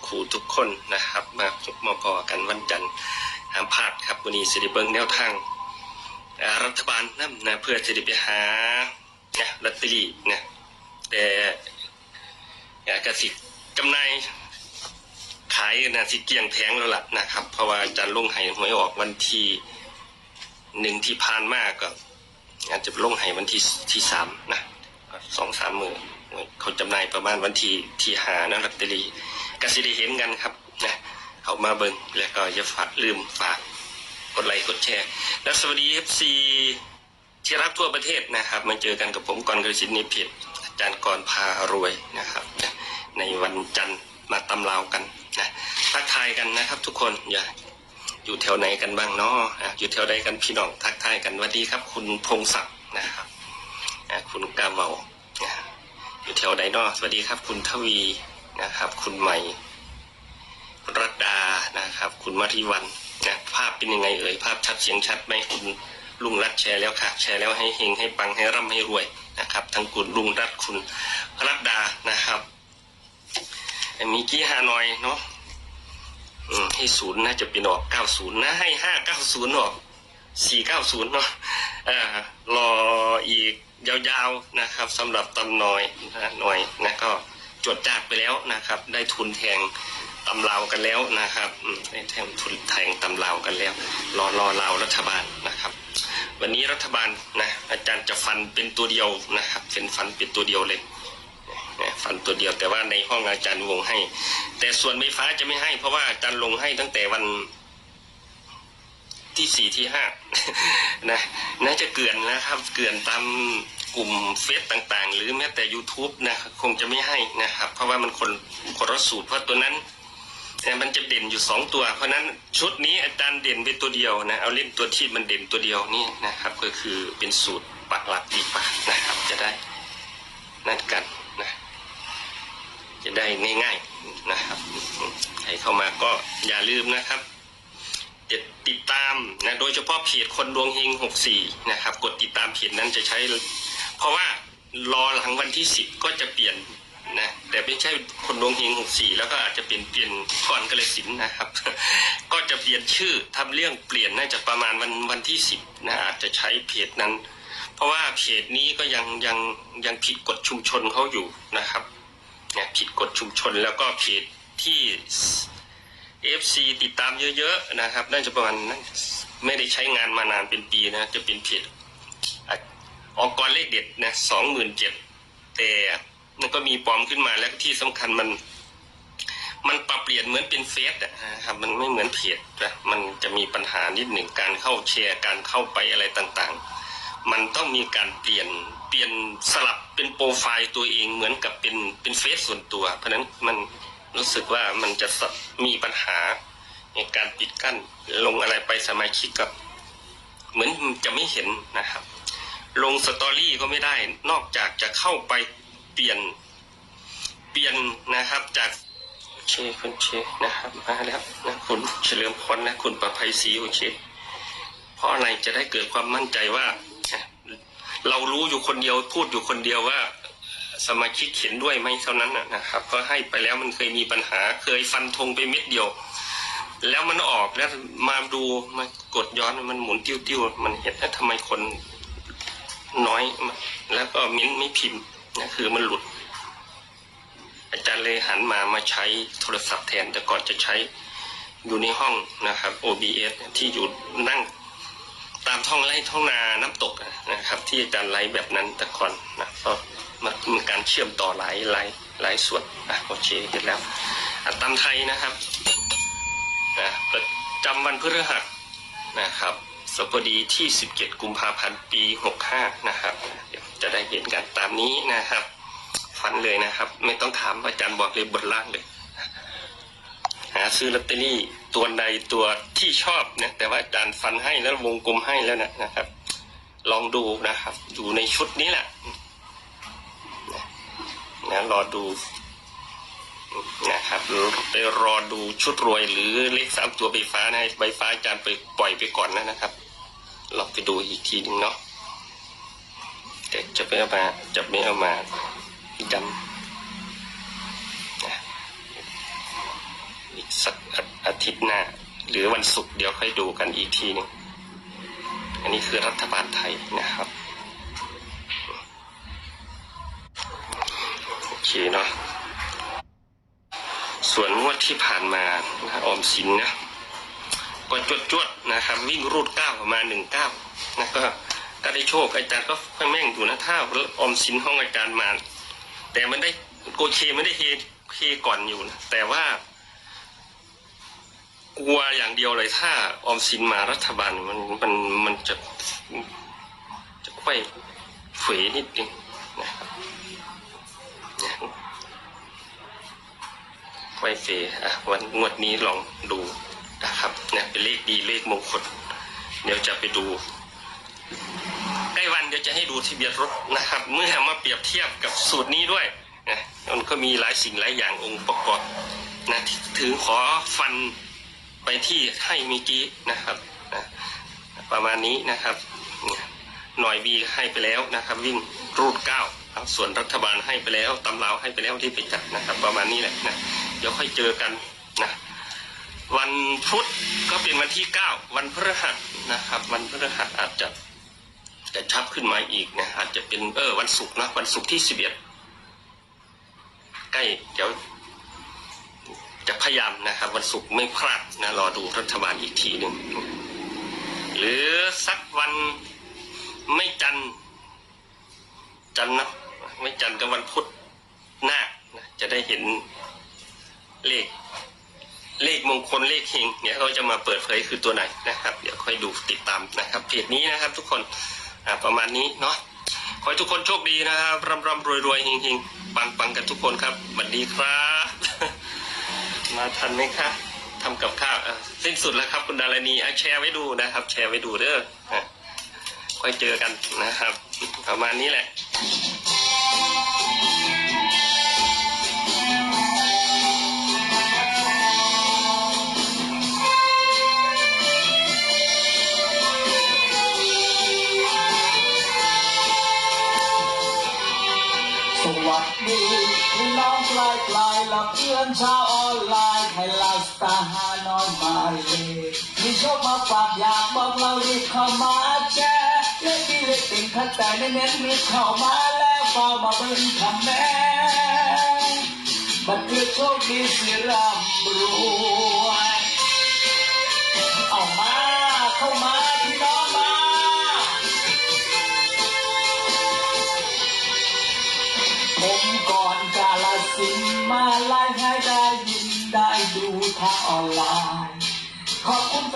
าทุกคู่ทุกคนนะครับ มาพบมาพอกันวันจันทร์ห้ามพลาดครับวันนี้สิริเบิงแนวทางรัฐบาลนั่นนะเพื่อจะได้ไปหาเนี่ยลอตเตอรี่นะแต่กจะสิจำหนายขายนะสิเกียงแพงแล้วล่ะนะครับ เพราะว่าอาจารย์ลงให้หวยออกวันที่หนึ่งที่ผ่านมากก็อาจจะลงให้วันที่ที่สามนะสองสามมือเขาจำหน่ายประมาณวันที่ที่หานะลอตเตอรี่ กสิได้เห็นกันครับนะเขามาเบิ่งแล้วก็อย่าฝากลืมฝากกดไลค์กดแชร์ และสวัสดี FC ที่รักทั่วประเทศนะครับ มาเจอกันกับผมก่อนกระสินนิพิษอาจารย์กรพารวยนะครับ ในวันจันทร์มาตำราวกันนะทักทายกันนะครับ ทุกคนอย่าอยู่แถวไหนกันบ้างเนาะอยู่แถวใดกันพี่น้องทักทายกันสวัสดีครับ คุณพงศักดิ์นะครับคุณกาเวาอะอยู่แถวใดเนาะสวัสดีครับ คุณทวี นะครับ คุณใหม่คุณรัตดานะครับ คุณมาริวันนะภาพเป็นยังไงเอ่ยภาพชัดเสียงชัดไหมคุณลุงรัตแชร์แล้วค่ะ แชร์แล้วให้เฮงให้ปังให้ร่ำให้รวยนะครับทั้งคุณลุงรัตคุณรัตดานะครับมีกี้ฮานอยเนาะให้ศูนย์น่าจะเป็นออกเก้าศูนย์นะให้ห้าเก้าศูนย์ออกสี่เก้าศูนย์เนาะรออีกยาวๆนะครับสำหรับตำหน่อยนะหน่อยนะก็ จดจากไปแล้วนะครับ ได้ทุนแทงตำลาวกันแล้วนะครับได้แทงทุนแทงตำลาวกันแล้ว รอรอลารัฐบาลนะครับ วันนี้รัฐบาลนะอาจารย์จะฟันเป็นตัวเดียวนะครับเป็นฟันเป็นตัวเดียวเลยฟันตัวเดียวแต่ว่าในห้องอาจารย์วงให้ แต่ส่วนไฟฟ้าจะไม่ให้ เพราะว่าอาจารย์ลงให้ตั้งแต่วันที่สี่ที่ห้านะน่าจะเกลื่อนนะครับ เกลื่อนตาม กลุ่มเฟซต่างๆ หรือแม้แต่ YouTube นะคงจะไม่ให้นะครับ เพราะว่ามันคนคนละสูตรเพราะตัวนั้นเนี่ยมันจะเด่นอยู่สองตัว เพราะนั้นชุดนี้อาจารย์เด่นไปตัวเดียวนะเอาเล่นตัวที่มันเด่นตัวเดียวนี่นะครับก็คือเป็นสูตรปักหลักดีกว่านะครับจะได้นั่นกันนะจะได้ง่าย ๆนะครับใครเข้ามาก็อย่าลืมนะครับติดตามนะโดยเฉพาะเพจคนดวงเฮง64นะครับกดติดตามเพจนั้นจะใช้ เพราะว่ารอหลังวันที่10ก็จะเปลี่ยนนะแต่ไม่ใช่คนดวงเฮง64แล้วก็อาจจะเปลี่ยนเปลี่ยนก่อนกระสินนะครับ ก็จะเปลี่ยนชื่อทำเรื่องเปลี่ยนน่าจะประมาณวันวันที่10นะอาจจะใช้เพจนั้น เพราะว่าเพจนี้ก็ยังยังยังผิดกฎชุมชนเขาอยู่นะครับเนี่ยผิดกฎชุมชนแล้วก็เพจที่ FC ติดตามเยอะๆนะครับน่าจะประมาณนั้นไม่ได้ใช้งานมานานเป็นปีนะจะเป็นเพจ ออกกรเลขเด็ดนะสองหมื่นเจ็ดแต่มันก็มีปลอมขึ้นมาแล้วที่สำคัญมัน มันปรับเปลี่ยนเหมือนเป็นเฟซอะนะครับมันไม่เหมือนเพจนะมันจะมีปัญหานิดหนึ่งการเข้าแชร์การเข้าไปอะไรต่างๆ มันต้องมีการเปลี่ยนเปลี่ยนสลับเป็นโปรไฟล์ตัวเองเหมือนกับเป็นเป็นเฟซส่วนตัว เพราะนั้นมันรู้สึกว่ามันจะมีปัญหาในการปิดกั้นลงอะไรไปสมาชิกก็เหมือนจะไม่เห็นนะครับ ลงสตอรี่ก็ไม่ได้ นอกจากจะเข้าไปเปลี่ยนเปลี่ยนนะครับจากเชคุณเชนะครับมาแล้วนะคุณเฉลิมพลและคุณประภัยศรีโอเคเพราะอะไรจะได้เกิดความมั่นใจว่า เรารู้อยู่คนเดียวพูดอยู่คนเดียวว่า สมาชิกเห็นด้วยไหมเท่านั้นนะนะครับเพราะให้ไปแล้วมันเคยมีปัญหา เคยฟันธงไปเม็ดเดียว แล้วมันออกแล้วมาดูมากดย้อนมันหมุนติ้วๆมันเห็นแล้วทำไมคน น้อยแล้วก็มิ้นไม่พิมพ์นะคือมันหลุด อาจารย์เลยหันมามาใช้โทรศัพท์แทน แต่ก่อนจะใช้อยู่ในห้องนะครับ OBS ที่อยู่นั่งตามท้องไร่ท้องนาน้ำตกนะครับ ที่อาจารย์ไล่แบบนั้นแต่ก่อนนะก็มันมีการเชื่อมต่อหลายหลายหลายส่วนนะโอเคเห็นแล้วอัตามไทยนะครับนะประจำวันพฤหัสนะครับ บดีที่ 17 กุมภาพันธ์ปี 65 นะครับ จะได้เห็นกันตามนี้นะครับ ฟันเลยนะครับ ไม่ต้องถามอาจารย์บอกเลยบนล่างเลย หาซื้อลอตเตอรี่ตัวใดตัวที่ชอบนะแต่ว่าอาจารย์ฟันให้แล้ววงกลมให้แล้วนะนะครับ ลองดูนะครับ อยู่ในชุดนี้แหละนะรอดูนะครับไปรอดูชุดรวยหรือเลขสามตัวใบฟ้านะใบฟ้าอาจารย์ไปปล่อยไปก่อนนะนะครับ ลองไปดูอีกทีหนึงเนาะแต่จะไม่เอามาจะไม่เอามาจำนะอาทิตย์หน้า หรือวันศุกร์เดี๋ยวค่อยดูกันอีกทีหนึงอันนี้คือรัฐบาลไทยนะครับโอเคเนาะส่วนงวดที่ผ่านมานะออมสินนะ ก็จวดจวดๆนะครับวิ่งรูดเก้าประมาณหนึ่งเก้านะก็ก็ได้โชคอาจารย์ก็ค่อยแม่งอยู่นะถ้าออมสินห้องอาจารย์มา แต่มันได้โกเคไม่ได้เฮเฮก่อนอยู่นะแต่ว่า กลัวอย่างเดียวเลยถ้าออมสินมารัฐบาลมันมันมันจะจะค่อยเฟยนิดนึงนะครับเนี่ยค่อยเฟยอะวันงวดนี้ลองดู นะครับเนี่ยเป็นเลขดีเลขมงคลเดี๋ยวจะไปดูใกล้วันเดี๋ยวจะให้ดูทะเบียนรถนะครับ เมื่อมาเปรียบเทียบกับสูตรนี้ด้วยนะมันก็มีหลายสิ่งหลายอย่างองค์ประกอบนะถึงขอฟันไปที่ให้เมีกี้นะครับนะประมาณนี้นะครับหน่อยบีให้ไปแล้วนะครับ วิ่งรูดเก้าส่วนรัฐบาลให้ไปแล้วตำราวให้ไปแล้วที่ไปจัดนะครับ ประมาณนี้แหละนะเดี๋ยวค่อยเจอกันนะ วันพุธก็เป็นวันที่เก้าวันพฤหัสนะครับ วันพฤหัสอาจจะจะชับขึ้นมาอีกนะอาจจะเป็นเออวันศุกร์นะวันศุกร์ที่สิบเอ็ดใกล้เดี๋ยวจะพยายามนะครับ วันศุกร์ไม่พลาดนะรอดูรัฐบาลอีกทีหนึ่งหรือสักวันไม่จันจันนะไม่จันกับวันพุธหน้านะจะได้เห็นเลข มงคลเลขเฮงเนี่ยเขาจะมาเปิดเผยคือตัวไหนนะครับ เดี๋ยวค่อยดูติดตามนะครับเพจนี้นะครับทุกคนประมาณนี้เนาะขอให้ทุกคนโชคดีนะครับร่ำร่ำรวยรวยเฮงเฮงปังปังกันทุกคนครับสวัสดีครับ มาทันไหมคะทำกับข้าวสิ้นสุดแล้วครับคุณดารณีอะแชร์ไว้ดูนะครับ แชร์ไว้ดูเด้ออะค่อยเจอกันนะครับ ประมาณนี้แหละ นชาวออนไลน์ให้ไลฟ์สไตล์ฮานอยมาเลยมีโชคมาฝากอยากบอกเรารีบเข้ามาแชร์เล่นดีเล่นติ่งขัดแต่เน้นๆรีเข้ามาแล้วเฝ้ามาเบิ่งคำแม่บันเกิดโชคดีสิร่ำรวยเอามาเข้ามาพี่น้องมา อนกาสินมาไล่ให้ได้ยินได้ดูทางออนไลน์ขอบคุณ